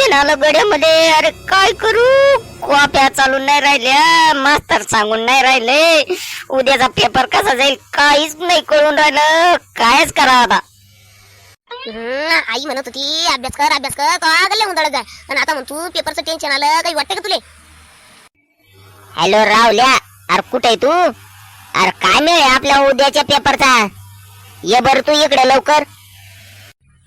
Tension आलं गड्यामध्ये अरे काय करू? कॉप्या चालून नाही राहिल्या मास्तर सांगून नाही राहिले. उद्याचा पेपर कसा जाईल काहीच नाही कळून राहिलं. कायच करावं आता? आई म्हणत होती अभ्यास कर अभ्यास कर तो आगले उंदळत जाय. आणि आता म्हणतो पेपरचं टेन्शन आलं काही वाटतं का तुले? हॅलो रावल्या अरे कुठे तू? अरे काय मिळे आपल्या उद्याच्या पेपरचा ये बर तू इकडे लवकर.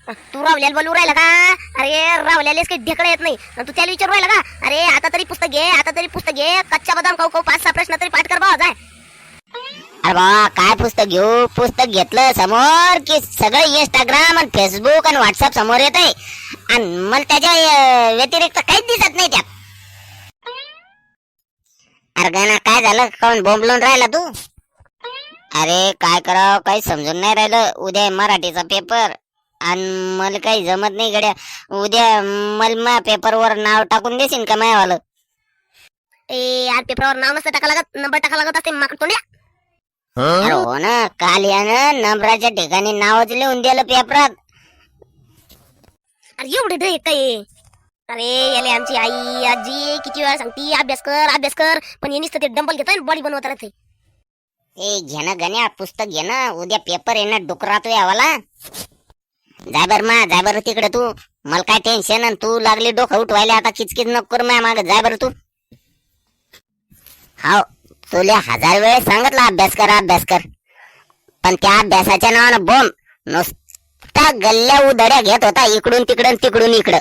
तू रावल्याला बोलू राहिला का? अरे रावल्यालाच काही ढेकळा येत नाही. तू त्याला विचारू राहिला का? अरे आता तरी पुस्तक घे आता तरी पुस्तक घे. कच्चा बदाम खाऊ खाऊ पाच सहा प्रश्न तरी पाठ कर भावा जाय अरे बाबा काय पुस्तक घेऊ? पुस्तक घेतलं समोर की सगळं इंस्टाग्राम आणि फेसबुक आणि व्हॉट्सअप समोर येत आहे. आणि मला त्याच्या अं, व्यतिरिक्त काहीच दिसत नाही त्यात. अरे ना काय झालं? कोण बोंबलून राहिला तू? अरे काय करावं? काही समजून नाही राहिलं. उद्या आहे मराठीचा पेपर आणि मला काही जमत नाही गड्या. उद्या मला माझ्या पेपरवर नाव टाकून देशील का मायावालं? ए यार पेपरावर नाव नसतं टाका लागत नंबर टाका लागत असते माकड तोंड्या. अरे हो ना काल यानं नंबराच्या ठिकाणी नावच लिहून दिलं पेपरात. अरे एवढे ढे काय? अरे याले आमची आई आजी किती वेळा सांगती अभ्यास कर अभ्यास कर पण हे नुसतं ते डंबल घेतोय बॉडी बनवत राहते. ए घे ना गण्या पुस्तक घे ना उद्या पेपर आहे ना डुकरात यावाला जाय बर मा जाय बर तिकडे तू. मला काय टेन्शन आणि तू लागली डोकं उठवायला आता किचकिच नको करू माझ्या माग. जाय बर तू. हाव तुला हजार वेळेस सांगितलं अभ्यास कर अभ्यास कर. पण त्या अभ्यासाच्या नावानं बोंब नुसता गल्ल्या उधड्या घेत होता इकडून तिकडून तिकडून इकडं.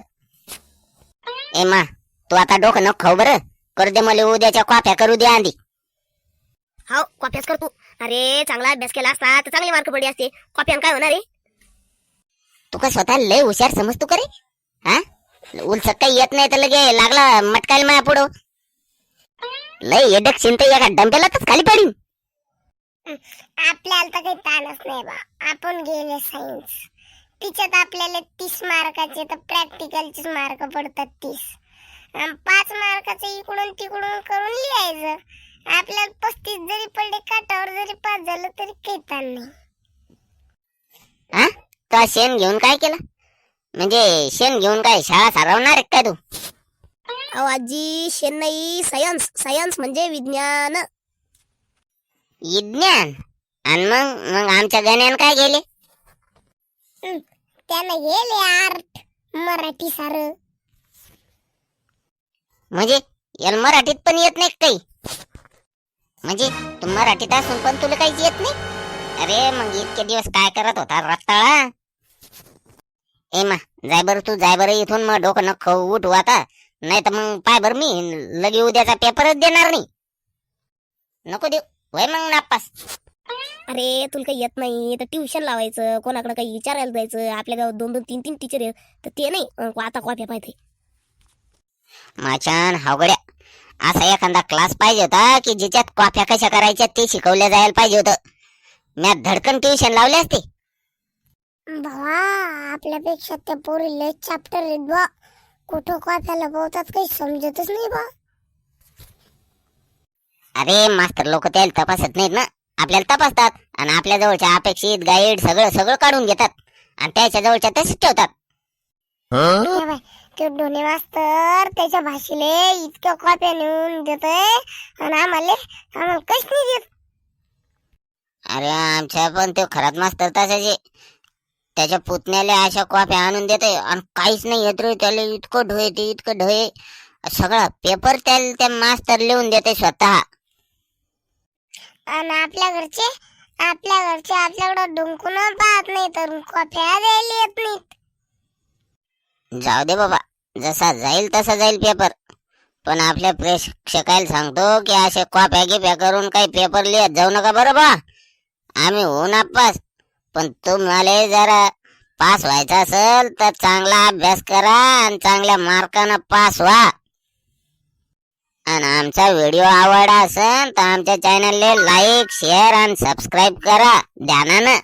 ए मा तू आता डोकं नको खाऊ बरं. करू दे मला उद्याच्या कॉप्या करू दे आधी. हो कॉप्याच कर तू. अरे चांगला अभ्यास केला असता तर चांगली मार्क पडली असते. कॉप्यान काय होणार रे? तू का स्वतः लय हुशार समजतो का रे हा? उलसक काही येत नाही तर लगे लागला मटकायला माया पुढं. लय येडक चिंत एका डंबेलाच खाली पडीन. आपल्याला तर काही ताणच नाही बा. आपण गेले सायन्स तिच्यात आपल्याला तीस मार्काचे तर प्रॅक्टिकलचेच मार्क पडतात तीस. पाच मार्काचे इकडून तिकडून करून लिहायचं. आपल्याला पस्तीस जरी पडले काटावर जरी पास झालं तरी काही ताण नाही. का शेण घेऊन काय केलं? म्हणजे शेण घेऊन काय शाळा सारवणार आहे काय तू? अहो आजी चेन्नई सायन्स सायन्स म्हणजे विज्ञान. विज्ञान? आणि मग मग आमच्या गण्यान काय गेले त्यानं गेले आर्ट मराठी सारं. म्हणजे याला मराठीत पण येत नाही काही? म्हणजे तू मराठीत असून पण तुला काहीच येत नाही? अरे मग इतके दिवस काय करत होता रत्ताळा ए मा जाय बरं तू जाय बरं इथून मग डोकं नको खाऊ, उठू आता. नाही तर मग पाय बरं मी लगे उद्याचा पेपरच देणार नाही. नको देऊ. होय मग नापास. अरे तुला काही येत नाही तर ट्युशन लावायचं कोणाकडे काही विचारायला जायचं आपल्या गावात दोन दोन तीन तीन टीचर आहेत तर ते नाही अं, आता कॉप्या पाहिजे. माचान हावगड्या. असा एखादा क्लास पाहिजे होता की ज्याच्यात कॉफ्या कशा करायच्या ते शिकवल्या जायला पाहिजे होतं. मी धडकन ट्युशन लावले असते. भावा आपल्यापेक्षा त्या पोरी लय चॅप्टर आहेत बा कुठं कॉप्याला बोलतात काही समजतच नाही बा अरे मास्तर लोक त्याला तपासत नाहीत ना. आपल्याला तपासतात आणि आपल्या जवळच्या अपेक्षित गाईड सगळं सगळं काढून घेतात. आणि त्याच्या जवळच्या तसेच ठेवतात. हे बाय, ते डोने मास्तर त्याच्या भाषेले इतक्या कॉप्या नेऊन देतोय आणि आम्हाला आम्हाला काहीच नाही देत. अरे आमच्या पण तो खरात मास्तर तसाचे त्याच्या पुतण्याला अशा कॉफ्या आणून देते आणि काहीच नाही येत रे त्याला इतकं ढोय ते इतकं ढोय. सगळा पेपर त्याला त्या मास्तर लिहून देते स्वतः. आणि आपल्या घरचे? आपल्या घरचे आपल्याकडे डुंकून पाहत नाही तर कॉप्या द्यायला येत नाहीत. जाऊ दे बाबा जसा जाईल तसा जाईल पेपर पण आपल्या प्रेक्षकाला सांगतो की असे कॉप्या गिप्या करून काही पेपर लिहत जाऊ नका बरं बा. आम्ही होऊ नापास पण तुम्हाला जरा पास व्हायचं असेल तर चांगला अभ्यास करा आणि चांगल्या मार्कानं पास व्हा. आणि आमचा व्हिडिओ आवडला असेल तर आमच्या चॅनलला लाईक शेअर आणि सबस्क्राईब करा. ध्यानानं.